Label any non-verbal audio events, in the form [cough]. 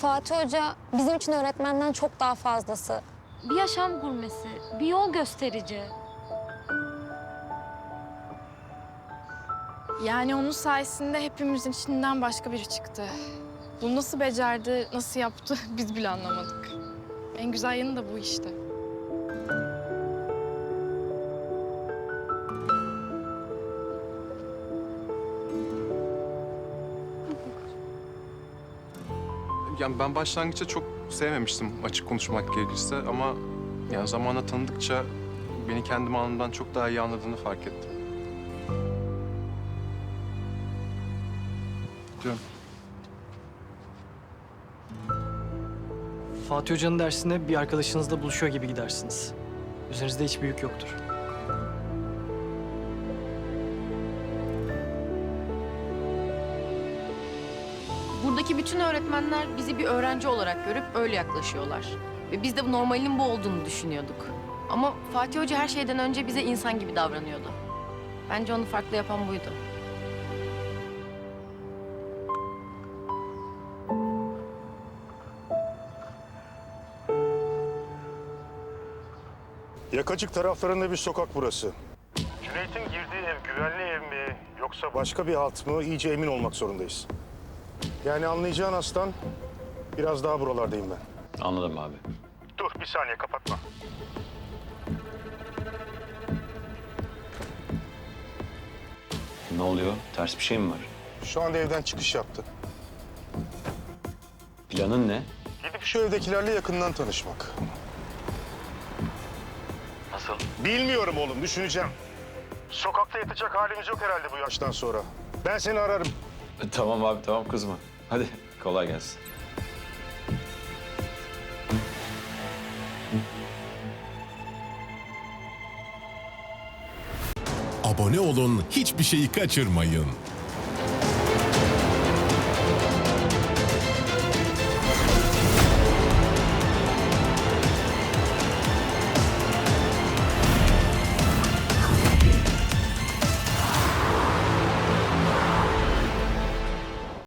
Fatih Hoca bizim için öğretmenden çok daha fazlası. Bir yaşam gurmesi, bir yol gösterici. Yani onun sayesinde hepimizin içinden başka biri çıktı. Bunu nasıl becerdi, nasıl yaptı [laughs] biz bile anlamadık. En güzel yanı da bu işte. Yani ben başlangıçta çok sevmemiştim açık konuşmak gerekirse ama yani zamanla tanıdıkça beni kendim anımdan çok daha iyi anladığını fark ettim. Diyorum. Fatih Hoca'nın dersine bir arkadaşınızla buluşuyor gibi gidersiniz. Üzerinizde hiçbir yük yoktur. Buradaki bütün öğretmenler bizi bir öğrenci olarak görüp öyle yaklaşıyorlar. Ve biz de bu normalin bu olduğunu düşünüyorduk. Ama Fatih Hoca her şeyden önce bize insan gibi davranıyordu. Bence onu farklı yapan buydu. Yakacık taraflarında bir sokak burası. Cüneyt'in girdiği ev güvenli ev mi yoksa Başka bir halt mı iyice emin olmak zorundayız. Yani anlayacağın aslan biraz daha buralardayım ben. Anladım abi. Dur bir saniye kapatma. Ne oluyor? Ters bir şey mi var? Şu anda evden çıkış yaptı. Planın ne? Gidip şu evdekilerle yakından tanışmak. Nasıl? Bilmiyorum oğlum düşüneceğim. Sokakta yatacak halimiz yok herhalde bu yaş. Baştan sonra. Ben seni ararım. Tamam abi tamam kızma. Hadi kolay gelsin. Abone olun, hiçbir şeyi kaçırmayın.